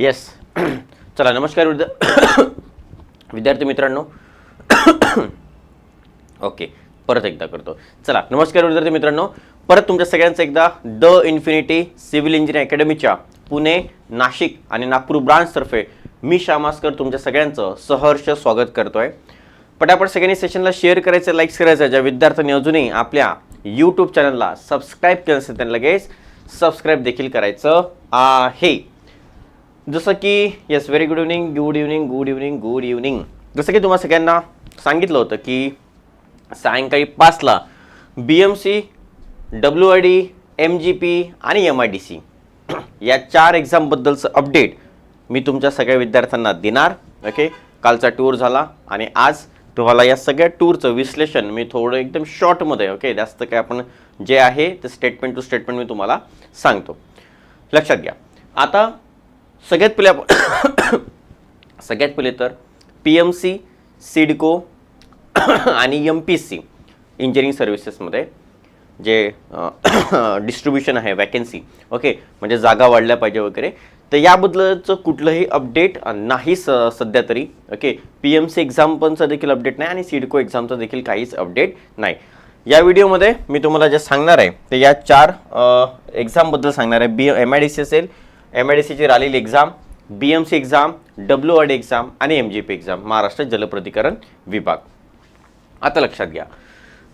Yes चला नमस्कार विद्या विद्यार्थी मित्रांनो. ओके परत एकदा करतो. चला नमस्कार विद्यार्थी मित्रांनो. परत तुमच्या सगळ्यांचं एकदा द इन्फिनिटी सिव्हिल इंजिनिअरिंग अकॅडमीच्या पुणे नाशिक आणि नागपूर ब्रांचतर्फे मी श्यामास्कर तुमच्या सगळ्यांचं सहर्ष स्वागत करतोय. पटापट सगळ्यांनी सेशनला शेअर करायचं लाईक्स करायचं ज्या विद्यार्थ्यांनी अजूनही आपल्या यूट्यूब चॅनलला सबस्क्राईब केलं असेल त्यांना लगेच सबस्क्राईब देखील करायचं आहे. जसं की yes very good evening good evening good evening good evening जसं की तुम्हाला सगळ्यांना सांगितलं होतं की सायंकाळी पाचला B M C W I D M G P आणि एम आय डी सी या चार एक्झामबद्दलचं अपडेट मी तुमच्या सगळ्या विद्यार्थ्यांना देणार ओके कालचा टूर झाला आणि आज तुम्हाला या सगळ्या टूरचं विश्लेषण मी थोडं एकदम शॉर्टमध्ये ओके जास्त काय आपण जे आहे ते स्टेटमेंट टू स्टेटमेंट मी तुम्हाला सांगतो. लक्षात घ्या. आता सगळ्यात पहिले आपण सगळ्यात पहिले तर पी एम सी सिडको आणि एम पी सी इंजिनिअरिंग सर्व्हिसेसमध्ये जे डिस्ट्रीब्युशन आहे वॅकन्सी ओके म्हणजे जागा वाढल्या पाहिजे वगैरे. तर याबद्दलचं कुठलंही अपडेट नाही स सध्या तरी ओके पी एम सी एक्झामपणचं देखील अपडेट नाही आणि सिडको एक्झामचं देखील काहीच अपडेट नाही. या व्हिडिओमध्ये मी तुम्हाला जे सांगणार आहे ते या चार एक्झामबद्दल सांगणार आहे. B M I D C असेल एम आय डी सीची राहिलेली exam B M C exam W R D exam आणि M G P exam Maharashtra जलप्रतिकरण विभाग. आता लक्षात घ्या.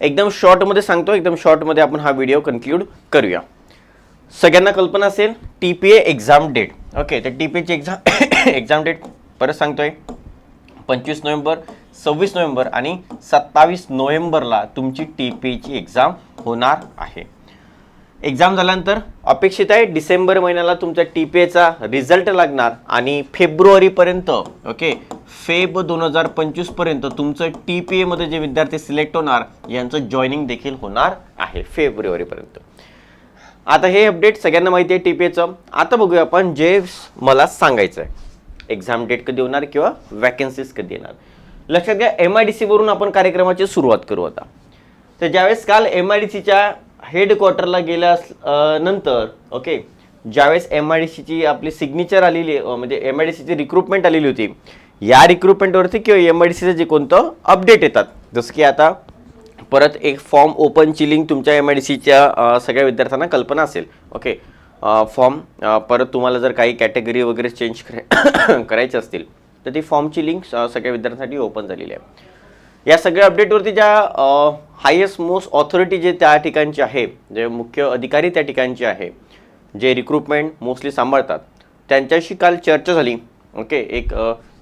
एकदम शॉर्टमध्ये सांगतो एकदम शॉर्टमध्ये आपण हा व्हिडिओ कन्क्लूड करूया. सगळ्यांना कल्पना असेल T P A exam date okay तर टी पी एची एक्झाम एक्झाम डेट परत सांगतोय. पंचवीस नोव्हेंबर सव्वीस नोव्हेंबर आणि सत्तावीस नोव्हेंबरला तुमची टी पी एची एक्झाम होणार आहे. एक्झाम झाल्यानंतर अपेक्षित आहे डिसेंबर महिन्याला तुमचा टी पी एचा रिझल्ट लागणार आणि फेब्रुवारीपर्यंत ओके फेब दोन हजार पंचवीसपर्यंत तुमचं टी पी एमध्ये जे विद्यार्थी सिलेक्ट होणार यांचं जॉईनिंग देखील होणार आहे फेब्रुवारीपर्यंत. आता हे अपडेट सगळ्यांना माहिती आहे टी पी एचं आता बघूया आपण जे मला सांगायचं आहे. एक्झाम डेट कधी होणार किंवा वॅकन्सीज कधी येणार. लक्षात घ्या एम आय डी सीवरून आपण कार्यक्रमाची सुरुवात करू आता. तर ज्यावेळेस काल एम आय डी सीच्या हेडक्वार्टरला गेल्या नंतर ओके ज्यावेळेस एम आय डी सीची आपली सिग्नेचर आलेली म्हणजे एम आय डी सीची रिक्रुटमेंट आलेली होती या रिक्रुटमेंटवरती किंवा एम आय डी सीचं जे कोणतं अपडेट येतात. जसं की आता परत एक फॉर्म ओपनची लिंक तुमच्या एम आय डी सीच्या सगळ्या विद्यार्थ्यांना कल्पना असेल ओके फॉर्म परत तुम्हाला जर काही कॅटेगरी वगैरे चेंज करायचे असतील तर ती फॉर्मची लिंक सगळ्या विद्यार्थ्यांसाठी ओपन झालेली आहे. या सगळ्या अपडेटवरती ज्या हायेस्ट मोस्ट ऑथॉरिटी जे त्या ठिकाणचे आहे जे मुख्य अधिकारी त्या ठिकाणचे आहे जे रिक्रुटमेंट मोस्टली सांभाळतात त्यांच्याशी काल चर्चा झाली. ओके एक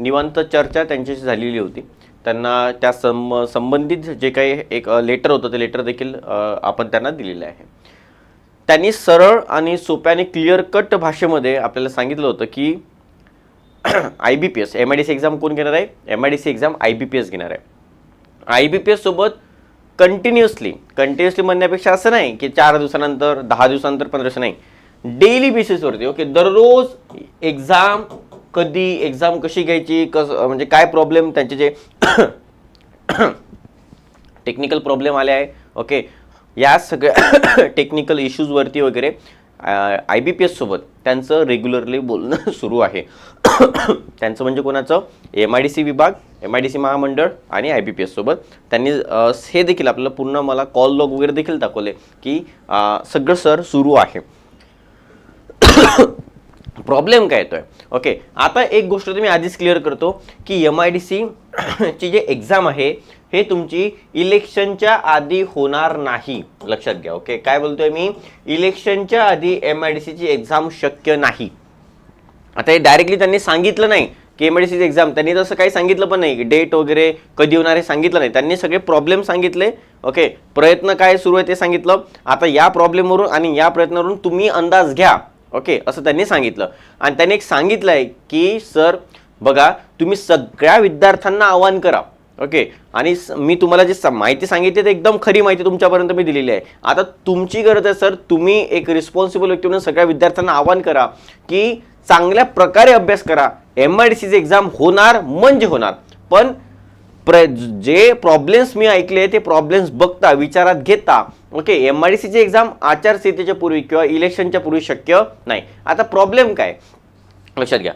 निवांत चर्चा त्यांच्याशी झालेली होती. त्यांना त्या सं संबंधित जे काही एक लेटर होतं ते लेटर देखील आपण त्यांना दिलेलं आहे. त्यांनी सरळ आणि सोप्या आणि क्लिअर कट भाषेमध्ये आपल्याला सांगितलं होतं की I B P S M I D C exam कोण घेणार आहे? M I D C exam I B P S घेणार आहे. आय बी पी एस सोबत कंटिन्युअसली कंटिन्युअसली म्हणण्यापेक्षा असं नाही की चार दिवसानंतर दहा दिवसानंतर पंधरा दिवस नाही. डेली बेसिसवरती ओके दररोज एक्झाम कधी एक्झाम कशी घ्यायची कस म्हणजे काय प्रॉब्लेम त्यांचे जे टेक्निकल प्रॉब्लेम आले आहे ओके या सगळ्या टेक्निकल इश्यूजवरती वगैरे आय बी पी एससोबत त्यांचं रेग्युलरली बोलणं सुरू आहे. त्यांचं म्हणजे कोणाचं? एम आय डी सी विभाग एम आय डी सी महामंडळ आणि आय बी पी एससोबत त्यांनी हे देखील आपल्याला पूर्ण मला कॉल लॉग वगैरे देखील दाखवले की सगळं सर सुरू आहे. प्रॉब्लेम काय येतोय? ओके आता एक गोष्ट तुम्ही आधीच क्लिअर करतो की एम आय डी सी ची जे एक्झाम आहे हे तुमची इलेक्शनच्या आधी होणार नाही. लक्षात घ्या ओके? काय बोलतोय मी? इलेक्शनच्या आधी एम आय डी सीची एक्झाम शक्य नाही. आता हे डायरेक्टली त्यांनी सांगितलं नाही की एम आय डी सीची एक्झाम त्यांनी तसं काही सांगितलं पण नाही डेट वगैरे कधी होणार हे सांगितलं नाही. त्यांनी सगळे प्रॉब्लेम सांगितले ओके? प्रयत्न काय सुरू आहे ते सांगितलं. आता या प्रॉब्लेमवरून आणि या प्रयत्नावरून तुम्ही अंदाज घ्या ओके? असं त्यांनी सांगितलं. आणि त्यांनी एक सांगितलं आहे की सर बघा तुम्ही सगळ्या विद्यार्थ्यांना आवाहन करा. ओके. आणि मी तुम्हाला जी माहिती सांगितली ते एकदम खरी माहिती तुमच्यापर्यंत मी दिलेली आहे. आता तुमची गरज आहे सर तुम्ही एक रिस्पॉन्सिबल व्यक्ती म्हणून सगळ्या विद्यार्थ्यांना आवाहन करा की चांगल्या प्रकारे अभ्यास करा. एम आय डी सीची एक्झाम होणार म्हणजे होणार. पण प्र जे प्रॉब्लेम्स मी ऐकले ते प्रॉब्लेम्स बघता विचारात घेता ओके एम आय डी सीची एक्झाम आचारसंहितेच्या पूर्वी किंवा इलेक्शनच्या पूर्वी शक्य नाही. आता प्रॉब्लेम काय? लक्षात घ्या.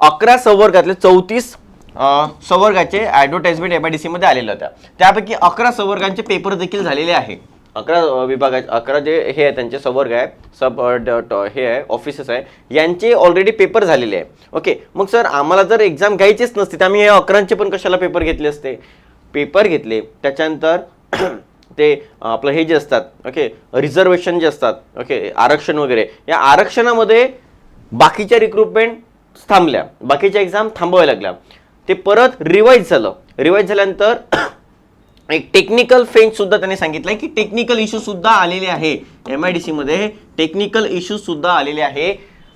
अकरा संवर्गातले चौतीस संवर्गाचे ॲडव्हर्टाइजमेंट एम आय डी सीमध्ये आलेल्या होत्या. त्यापैकी अकरा संवर्गांचे पेपर देखील झालेले आहे. अकरा विभागा अकरा जे हे आहे त्यांचे संवर्ग आहे सब हे आहे ऑफिसेस आहे यांचे ऑलरेडी पेपर झालेले आहे. ओके मग सर आम्हाला जर एक्झाम घ्यायचीच नसती तर आम्ही हे अकरांचे पण कशाला पेपर घेतले असते? पेपर घेतले त्याच्यानंतर ते आपलं हे जे असतात ओके रिझर्वेशन जे असतात ओके आरक्षण वगैरे या आरक्षणामध्ये बाकीच्या रिक्रुटमेंट थांबल्या. बाकीच्या एक्झाम थांबवायला लागल्या. ते परत रिवाईज झालं. रिवाईज झाल्यानंतर एक टेक्निकल फेंच सुद्धा त्यांनी सांगितलंय की टेक्निकल इश्यू सुद्धा आलेले आहे. एम आय डी सी मध्ये टेक्निकल इश्यू सुद्धा आलेले आहे.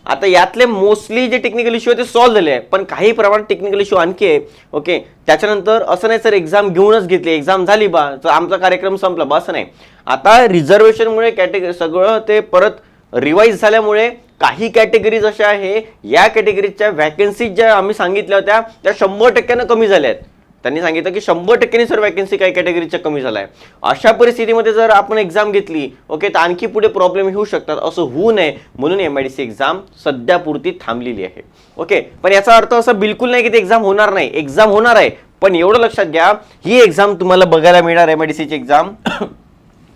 आता यातले मोस्टली जे टेक्निकल इश्यू आहे ते सॉल्व्ह झाले आहे. पण काही प्रमाणात टेक्निकल इश्यू आणखी आहे. ओके त्याच्यानंतर असं नाही सर एक्झाम घेऊनच घेतली. एक्झाम झाली बा. तर आमचा कार्यक्रम संपला बा. असं नाही. आता रिझर्वेशनमुळे कॅटेगरी सगळं ते परत रिवाईज झाल्यामुळे काही कॅटेगरीज अशा आहे या कॅटेगरीच्या व्हॅकन्सीज ज्या आम्ही सांगितल्या होत्या त्या शंभर टक्क्यानं कमी झाल्या आहेत त्यांनी सांगितलं की शंभर टक्क्याने सर वॅकन्सी काही कॅटेगरीच्या कमी झाला आहे अशा परिस्थितीमध्ये जर आपण एक्झाम घेतली ओके तर आणखी पुढे प्रॉब्लेम येऊ शकतात. असं होऊ नये. म्हणून M I D C exam सध्यापुरती थांबलेली आहे. ओके पण याचा अर्थ असा बिलकुल नाही की ते एक्झाम होणार नाही. एक्झाम होणार आहे. पण एवढं लक्षात घ्या ही एक्झाम तुम्हाला बघायला मिळणार एम आय डी सीची एक्झाम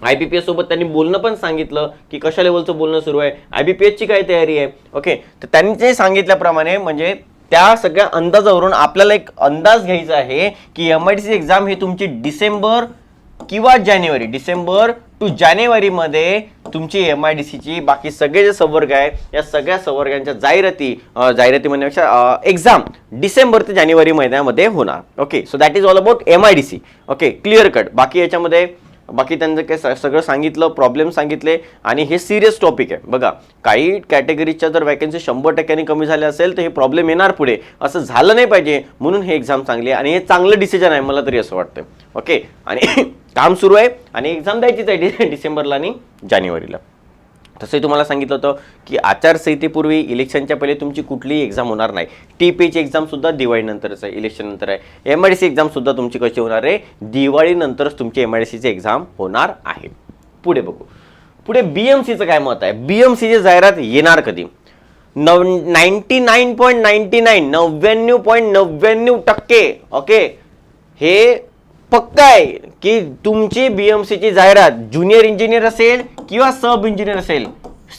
आय बी पी सोबत त्यांनी बोलणं पण सांगितलं की कशा लेवलचं बोलणं सुरू आहे? आय बी पी एसची काय तयारी आहे? ओके तर त्यांनी जे सांगितल्याप्रमाणे म्हणजे त्या सगळ्या अंदाजावरून आपल्याला एक अंदाज घ्यायचा आहे की M I D C exam ही तुमची डिसेंबर किंवा जानेवारी डिसेंबर टू जानेवारीमध्ये तुमची एम आय डी सीची बाकी सगळे जे संवर्ग आहे या सगळ्या संवर्गांच्या जाहिराती जाहिराती म्हणण्यापेक्षा एक्झाम डिसेंबर ते जानेवारी महिन्यामध्ये होणार. Okay so that is all about M I D C okay clear cut बाकी याच्यामध्ये बाकी त्यांचं काय सगळं सांगितलं प्रॉब्लेम सांगितले आणि हे सिरियस टॉपिक आहे. बघा काही कॅटेगरीच्या जर वॅकन्सी शंभर टक्क्यांनी कमी झाल्या असेल तर हे प्रॉब्लेम येणार पुढे. असं झालं नाही पाहिजे म्हणून हे एक्झाम चांगली आहे आणि हे चांगलं डिसिजन आहे मला तरी असं वाटतं ओके आणि काम सुरू आहे आणि एक्झाम द्यायचीच आहे डिसेंबरला आणि जानेवारीला. तसंही तुम्हाला सांगितलं होतं की आचारसंहितेपूर्वी इलेक्शनच्या पहिले तुमची कुठलीही एक्झाम होणार नाही. टी पीची एक्झामसुद्धा दिवाळीनंतरच आहे इलेक्शननंतर आहे. एम आय डी सी एक्झामसुद्धा तुमची कशी होणार आहे? दिवाळीनंतरच तुमची एम आय डी सीची एक्झाम होणार आहे. पुढे बघू. पुढे बी एम सीचं काय मत आहे? बी एम सीची जाहिरात येणार कधी? नव ninety nine point ninety nine नव्याण्णव पॉईंट नव्याण्णव टक्के ओके हे पक्क आहे की तुमची बी एम सीची जाहिरात ज्युनियर इंजिनियर असेल किंवा सब इंजिनियर असेल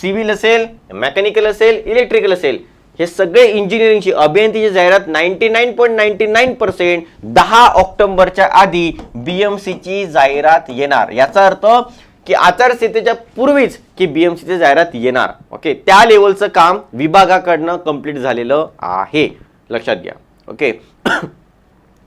सिव्हिल असेल मेकॅनिकल असेल इलेक्ट्रिकल असेल हे सगळे इंजिनिअरिंगची अभियंतीची जाहिरात ninety nine point ninety nine percent दहा ऑक्टोबरच्या आधी बी एम सीची जाहिरात येणार. याचा अर्थ की आचारसंहितेच्या पूर्वीच की बी एम सीची जाहिरात येणार. ओके त्या लेवलचं काम विभागाकडनं कंप्लीट झालेलं आहे. लक्षात घ्या. ओके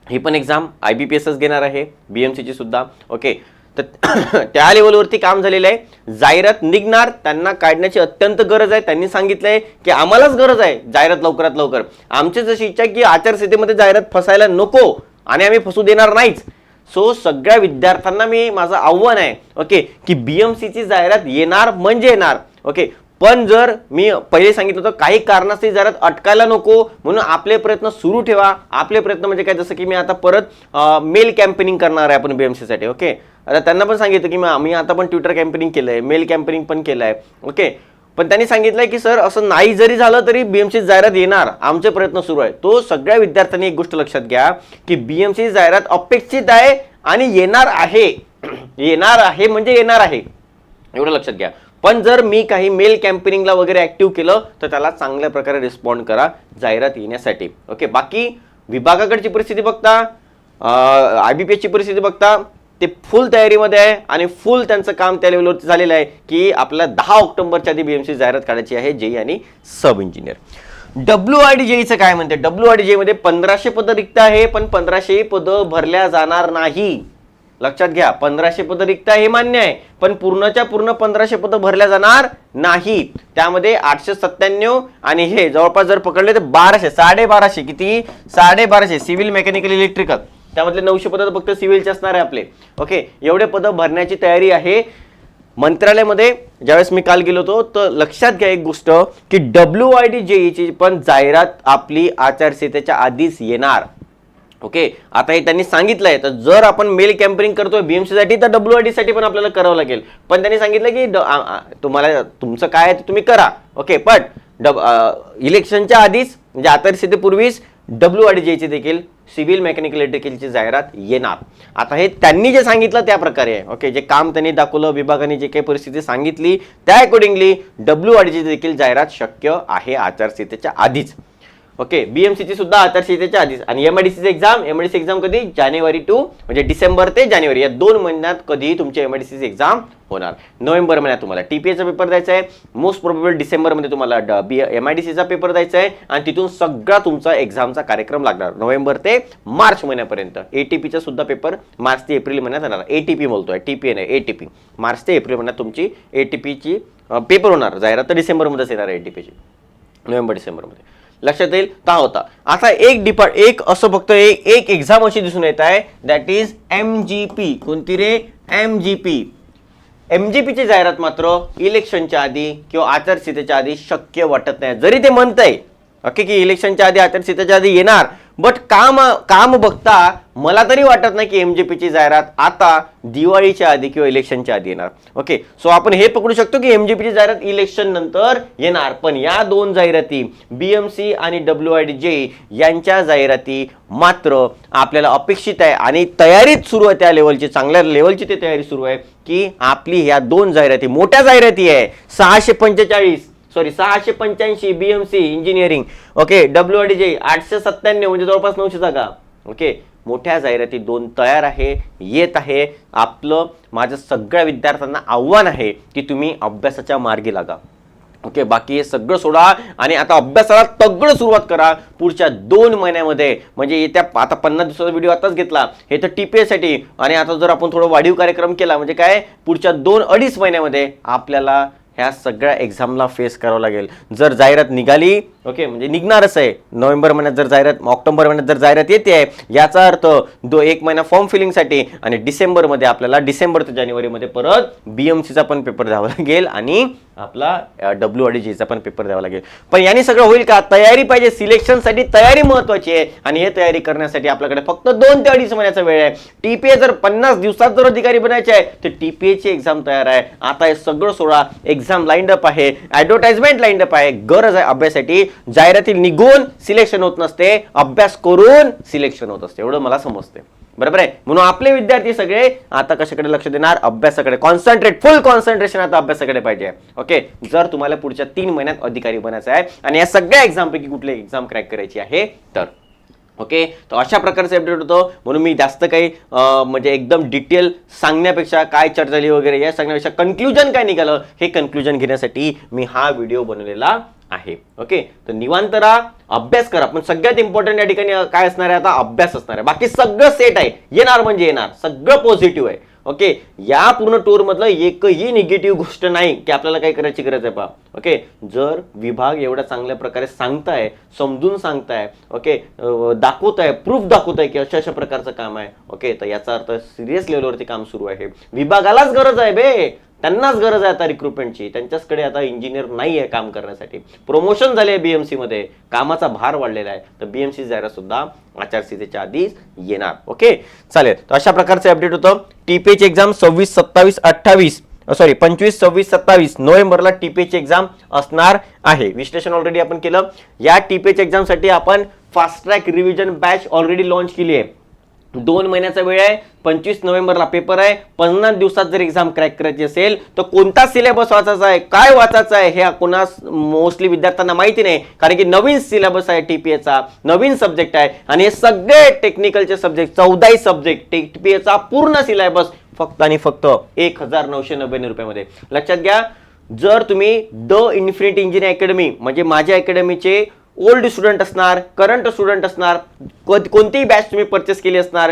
ही पण एक्झाम आय बी पी एसच घेणार आहे. बी एम सीची सुद्धा. ओके तर त्या लेवलवरती काम झालेलं आहे. जाहिरात निघणार त्यांना काढण्याची अत्यंत गरज आहे. त्यांनी सांगितलंय की आम्हालाच गरज आहे जाहिरात लवकरात लवकर. आमची जशी इच्छा की आचारसंहितेमध्ये जाहिरात फसायला नको आणि आम्ही फसू देणार नाहीच. सो सगळ्या विद्यार्थ्यांना मी माझं आव्हान आहे ओके की बी एम सीची जाहिरात येणार म्हणजे येणार ओके पण जर मी पहिले सांगितलं होतं काही कारणास्तव ही जाहिरात अटकायला नको म्हणून आपले प्रयत्न सुरू ठेवा. आपले प्रयत्न म्हणजे काय? जसं की मी आता परत मेल कॅम्पेनिंग करणार आहे आपण बीएमसीसाठी साठी ओके? आता त्यांना पण सांगितलं की मी- मी आता पण ट्विटर कॅम्पेनिंग केलं आहे मेल कॅम्पेनिंग पण केलं आहे ओके? पण त्यांनी सांगितलंय की सर असं नाही जरी झालं तरी बीएमसी जाहिरात येणार. आमचे प्रयत्न सुरू आहे तो सगळ्या विद्यार्थ्यांनी एक गोष्ट लक्षात घ्या की बीएमसी जाहिरात अपेक्षित आहे आणि येणार आहे. येणार आहे म्हणजे येणार आहे. एवढं लक्षात घ्या. पण जर मी काही मेल कॅम्पेनिंगला वगैरे ऍक्टिव्ह केलं तर त्याला चांगल्या प्रकारे रिस्पॉन्ड करा जाहिरात येण्यासाठी. ओके बाकी विभागाकडची परिस्थिती बघता आय बी पी एसची परिस्थिती बघता ते फुल तयारीमध्ये आहे आणि फुल त्यांचं काम त्या लेवलवरती झालेलं आहे की आपल्याला दहा ऑक्टोबरच्या आधी बीएमसी जाहिरात काढायची आहे जेई आणि sub engineer W I D जेईचं काय म्हणते? डब्ल्यू आय डी जेमध्ये पंधराशे पदं रिक्त आहे पण पंधराशे पदं भरल्या जाणार नाही. लक्षात घ्या पंधराशे पदं रिक्त आहे हे मान्य आहे पण पूर्णच्या पूर्ण पंधराशे पदं भरल्या जाणार नाही त्यामध्ये आठशे सत्त्याण्णव आणि हे जवळपास जर पकडले तर बाराशे साडेबाराशे किती? साडेबाराशे सिव्हिल मेकॅनिकल इलेक्ट्रिकल. त्यामधले नऊशे पदं तर फक्त सिव्हिलचे असणार आहे आपले. ओके एवढे पदं भरण्याची तयारी आहे. मंत्रालयामध्ये ज्यावेळेस मी काल गेलो होतो तर लक्षात घ्या एक गोष्ट की डब्ल्यू आय डी जेईची पण जाहिरात आपली आचारसंहितेच्या आधीच येणार. ओके? आता हे त्यांनी सांगितलंय तर जर आपण मेल कॅम्पेनिंग करतोय बीएमसीसाठी तर डब्ल्यू आय डी साठी पण आपल्याला करावं लागेल. पण त्यांनी सांगितलं की ड- तुम्हाला तुमचं काय आहे ते तुम्ही करा. ओके? पण डब इलेक्शनच्या आधीच म्हणजे आचारसंहितेपूर्वीच डब्ल्यू आणि जेची देखील सिव्हिल मेकॅनिकल इलेक्ट्रिकलची जाहिरात येणार. आता हे त्यांनी जे सांगितलं त्या प्रकारे आहे. ओके? जे काम त्यांनी दाखवलं विभागाने जे काही परिस्थिती सांगितली त्या अकॉर्डिंगली डब्ल्यू आणि ची देखील जाहिरात शक्य आहे आचारसंहितेच्या आधीच. ओके बीएमसीची सुद्धा आचारसंहितेच्या आधीच. आणि एमआयडीसीचे एक्झाम एमआयडीसी एक्झाम कधी? जानेवारी टू म्हणजे डिसेंबर ते जानेवारी. या दोन महिन्यात कधीही तुमची एमआयडीसीची एक्झाम होणार? नोव्हेंबर महिन्यात तुम्हाला टीपीएचा पेपर द्यायचा आहे. मोस्ट प्रोबेबल डिसेंबरमध्ये तुम्हाला बी एम आय डी सीचा पेपर द्यायचा आहे. आणि तिथून सगळा तुमचा एक्झामचा कार्यक्रम लागणार. नोव्हेंबर ते मार्च महिन्यापर्यंत. एटीपीचा सुद्धा पेपर मार्च ते एप्रिल महिन्यात येणार. एटीपी बोलतोय. टीपी नाही एटीपी मार्च ते एप्रिल महिन्यात तुमची एटीपीची पेपर होणार. जाहिरात तर डिसेंबरमध्येच येणार आहे एटीपीची नोव्हेंबर डिसेंबरमध्ये. लक्षात येईल का होता? आता एक डिपार्ट एक असं फक्त एक एक एक्झाम अशी दिसून येत आहे. That is M G P कोणती रे? M G P M G पीची जाहिरात मात्र इलेक्शनच्या आधी किंवा आचारसंहितेच्या आधी शक्य वाटत नाही. जरी ते म्हणतंय ओके की इलेक्शनच्या आधी आचारसंहितेच्या आधी येणार बट काम काम बघता मला तरी वाटत नाही की एमजीपीची जाहिरात आता दिवाळीच्या आधी किंवा इलेक्शनच्या आधी येणार. ओके सो आपण हे पकडू शकतो की एमजीपीची जाहिरात इलेक्शन नंतर येणार. पण या दोन जाहिराती बीएमसी आणि डब्ल्यू आय डी जे यांच्या जाहिराती मात्र आपल्याला अपेक्षित आहे आणि तयारीच सुरू आहे त्या लेवलची चांगल्या लेवलची ते तयारी सुरू आहे की आपली ह्या दोन जाहिराती मोठ्या जाहिराती आहे सहाशे पंचेचाळीस सॉरी सहाशे पंच्याऐंशी BMC engineering okay W D J आठशे सत्त्याण्णव म्हणजे जवळपास नऊशे जागा. ओके मोठ्या जाहिराती दोन तयार आहे येत आहे. आपलं माझ्या सगळ्या विद्यार्थ्यांना आव्हान आहे की तुम्ही अभ्यासाच्या मार्गी लागा. ओके बाकी हे सगळं सोडा आणि आता अभ्यासाला तगडं सुरुवात करा. पुढच्या दोन महिन्यामध्ये म्हणजे येत्या आता पन्नास दिवसाचा व्हिडिओ आताच घेतला. हे तर टी पी साठी. आणि आता जर आपण थोडं वाढीव कार्यक्रम केला म्हणजे काय? पुढच्या दोन अडीच महिन्यामध्ये आपल्याला ह्या सगळ्या एक्झामला फेस करावं लागेल. जर जाहिरात निघाली ओके म्हणजे निघणारच आहे. नोव्हेंबर महिन्यात जर जाहिरात ऑक्टोबर महिन्यात जर जाहिरात येते आहे याचा अर्थ दो एक महिना फॉर्म फिलिंगसाठी आणि डिसेंबरमध्ये आपल्याला डिसेंबर ते जानेवारीमध्ये परत बी एम सीचा पण पेपर द्यावा लागेल आणि आपला डब्ल्यू आणि जीचा पण पेपर द्यावा लागेल. पण यांनी सगळं होईल का? तयारी पाहिजे. सिलेक्शनसाठी तयारी महत्वाची आहे. आणि हे तयारी करण्यासाठी आपल्याकडे फक्त दोन ते अडीच महिन्याचा वेळ आहे. टीपीए जर पन्नास दिवसात जर अधिकारी बनायचे आहे तर TPA ची एक्झाम तयार आहे. आता हे सगळं सोडा. एक्झाम लाईंड अप आहे. ऍडव्हर्टाइजमेंट लाईंड अप आहे. गरज आहे अभ्यासासाठी. जाहिराती निघून सिलेक्शन होत नसते. अभ्यास करून सिलेक्शन होत असते. एवढं मला समजते. बरोबर आहे? म्हणून आपले विद्यार्थी सगळे आता कशाकडे लक्ष देणार? अभ्यासाकडे. कॉन्सन्ट्रेट फुल कॉन्सन्ट्रेशन आता अभ्यासाकडे पाहिजे. ओके जर तुम्हाला पुढच्या तीन महिन्यात अधिकारी बनायचं आहे आणि या सगळ्या एक्झाम पैकी कुठली एक्झाम क्रॅक करायची आहे तर. ओके तर अशा प्रकारचं अपडेट होतं. म्हणून मी जास्त काही म्हणजे एकदम डिटेल सांगण्यापेक्षा काय चर्चा झाली वगैरे या सांगण्यापेक्षा कन्क्लुजन काय निघालं हे कन्क्लुजन घेण्यासाठी मी हा व्हिडिओ बनवलेला आहे. ओके तर निवांत राहा अभ्यास करा. पण सगळ्यात इम्पॉर्टंट या ठिकाणी काय असणार आहे? आता अभ्यास असणार आहे. बाकी सगळं सेट आहे. येणार म्हणजे येणार. सगळं पॉझिटिव्ह आहे. ओके या पूर्ण टूर मधलं एकही निगेटिव्ह गोष्ट नाही की आपल्याला काय करायची गरज आहे पा ओके जर विभाग एवढ्या चांगल्या प्रकारे सांगताय समजून सांगताय ओके दाखवताय प्रूफ दाखवताय की अशा अशा प्रकारचं काम आहे. ओके तर याचा अर्थ सिरियस लेवलवरती काम सुरू आहे. विभागालाच गरज आहे बे. त्यांनाच गरज आहे आता रिक्रुटमेंटची त्यांच्याचकडे आता इंजिनियर नाही आहे काम करण्यासाठी. प्रमोशन झाले बीएमसी मध्ये. कामाचा भार वाढलेला आहे. तर बीएमसी जाहिरात सुद्धा आचारसंहितेच्या आधीच येणार. ओके चालेल. तर अशा प्रकारचे अपडेट होतं. टीपीएच एक्झाम सव्वीस सत्तावीस अठ्ठावीस सॉरी पंचवीस सव्वीस सत्तावीस नोव्हेंबरला टीपीएच एक्झाम असणार आहे. विश्लेषण ऑलरेडी आपण केलं. या टीपीएच एक्झामसाठी आपण fast track revision batch already launch केली आहे. दोन महिन्याचा वेळ आहे पंचवीस नोव्हेंबरला पेपर आहे पन्नास दिवसात जर एक्झाम क्रॅक करायची असेल तर कोणता सिलेबस वाचायचा आहे काय वाचायचं आहे हे कोणास मोस्टली विद्यार्थ्यांना माहिती नाही कारण की नवीन सिलेबस आहे टीपीएचा नवीन सब्जेक्ट आहे आणि हे सगळे टेक्निकलचे सब्जेक्ट चौदाही सब्जेक्ट टीपीएचा पूर्ण सिलेबस फक्त आणि फक्त एक हजार नऊशे नव्याण्णव रुपयामध्ये. लक्षात घ्या जर तुम्ही द इन्फिनिटी इंजिनिअरिंग अकॅडमी म्हणजे माझ्या अकॅडमीचे ओल्ड स्टुडंट असणार करंट स्टुडंट असणार कोणतीही बॅच तुम्ही परचेस केली असणार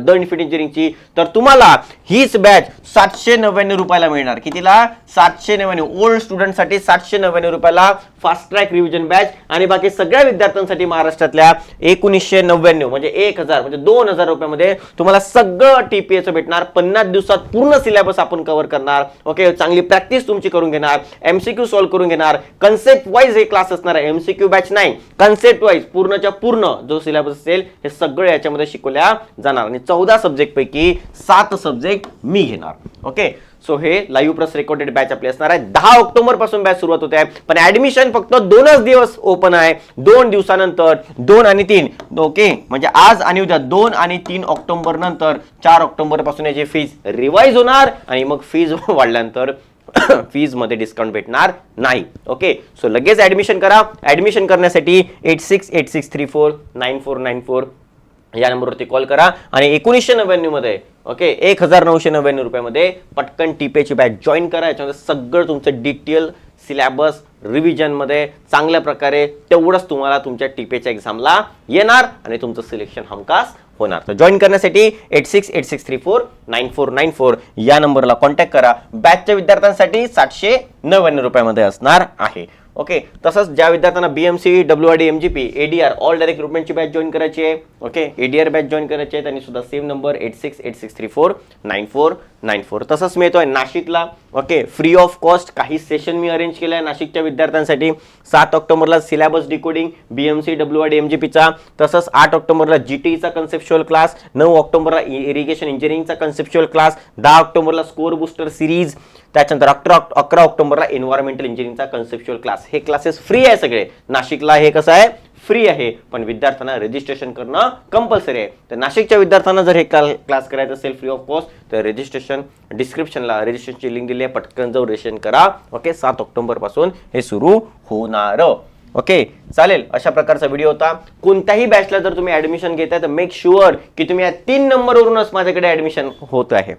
द इन्फिट इंजिनिअरिंगची तर तुम्हाला हीच बॅच सातशे नव्याण्णव रुपयाला मिळणार. कितीला? सातशे नव्याण्णव. ओल्ड स्टुडंटसाठी सातशे नव्याण्णव रुपयाला फास्ट ट्रॅक रिव्हिजन बॅच आणि बाकी सगळ्या विद्यार्थ्यांसाठी महाराष्ट्रातल्या एकोणीसशे नव्याण्णव म्हणजे एक हजार म्हणजे दोन हजार रुपयामध्ये तुम्हाला सगळं टीपीएचं भेटणार. पन्नास दिवसात पूर्ण सिलेबस आपण कव्हर करणार. ओके चांगली प्रॅक्टिस तुमची करून घेणार. एमसीक्यू सॉल्व्ह करून घेणार. कन्सेप्ट वाईज हे क्लास असणार आहे. एमसीक्यू बॅच बॅच नाही. कन्सेप्ट वाईज पूर्णच्या पूर्ण जो सिलेबस असेल हे सगळं याच्यामध्ये शिकवल्या जाणार. आणि चौदा सब्जेक्ट पैकी सात सब्जेक्ट मी घेणार. ओके सो हे लाईव्ह प्लस रेकॉर्डेड बॅच आपली असणार आहे. दहा ऑक्टोबरपासून बॅच सुरुवात होते. आहे पण ऍडमिशन फक्त दोनच दिवस ओपन आहे. दोन दिवसानंतर दोन आणि तीन. ओके म्हणजे आज आणि उद्या दोन आणि तीन ऑक्टोबर नंतर चार ऑक्टोबरपासून याची फीज रिवाईज होणार. आणि मग फीज वाढल्यानंतर फीजमध्ये डिस्काउंट भेटणार नाही. ओके सो लगेच ऍडमिशन करा. ऍडमिशन करण्यासाठी eight six eight six three four nine four nine four या नंबरवरती कॉल करा. आणि एकोणीसशे नव्याण्णवमध्ये ओके एक हजार नऊशे नव्याण्णव रुपयामध्ये पटकन टीपेची बॅच जॉईन करा. याच्यामध्ये सगळं तुमचं डिटेल सिलॅबस रिव्हिजनमध्ये चांगल्या प्रकारे तेवढंच तुम्हाला तुमच्या टीपेच्या एक्झामला येणार आणि तुमचं सिलेक्शन हमखास होणार. तर जॉईन करण्यासाठी eight six eight six three four nine four nine four या नंबरला कॉन्टॅक्ट करा. बॅचच्या विद्यार्थ्यांसाठी सातशे नव्याण्णव रुपयामध्ये असणार आहे. ओके तसंच ज्या विद्यार्थ्यांना B M C W R D M G P A D R all direct रिक्रुटमेंटची batch join करायची आहे okay A D R batch join करायची आहे त्यांनी सुद्धा same number eight six eight six three four nine four nine four तसंच मिळतोय नाशिकला okay free of cost काही सेशन मी अरेंज केलं आहे नाशिकच्या विद्यार्थ्यांसाठी. सात ऑक्टोबरला syllabus decoding C W R D M G पीचा तसंच आठ ऑक्टोबरला जी टीचा कन्सेप्च्युअल क्लास नऊ ऑक्टोबरला इरिगेशन इंजिनिअरिंगचा कन्सेप्च्युअल क्लास दहा ऑक्टोबरला स्कोर बुस्टर सिरीज त्याच्यानंतर अकरा अकरा ऑक्टोबरला एन्व्हायरमेंटल इंजिनिअरिंगचा कन्सेप्च्युअल क्लास हे क्लासेस फ्री आहे सगळे. नाशिकला हे कसं आहे? फ्री आहे. पण विद्यार्थ्यांना रजिस्ट्रेशन करणं कंपल्सरी आहे. तर नाशिकच्या विद्यार्थ्यांना जर हे क्लास करायचं असेल फ्री ऑफ कॉस्ट तर रजिस्ट्रेशन डिस्क्रिप्शनला रजिस्ट्रेशनची लिंक दिली आहे. पटकन जाऊन रजिस्ट्रेशन करा. ओके सात ऑक्टोबरपासून हे सुरू होणार. ओके चालेल. अशा प्रकारचा व्हिडिओ होता. कोणत्याही बॅचला जर तुम्ही ऍडमिशन घेताय तर मेक शुअर की तुम्ही या तीन नंबरवरूनच माझ्याकडे ऍडमिशन होत आहे.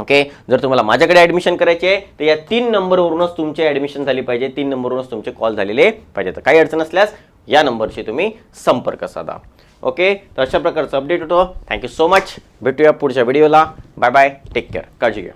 ओके जर तुम्हाला माझ्याकडे ॲडमिशन करायचे आहे तर या तीन नंबरवरूनच तुमचे ॲडमिशन झाली पाहिजे. तीन नंबरवरूनच तुमचे कॉल झालेले पाहिजे तर काही अडचण असल्यास या नंबरशी तुम्ही संपर्क साधा. ओके तर अशा प्रकारचं अपडेट होतो. थँक्यू सो मच भेटूया पुढच्या व्हिडिओला बाय बाय टेक केअर काळजी घ्या.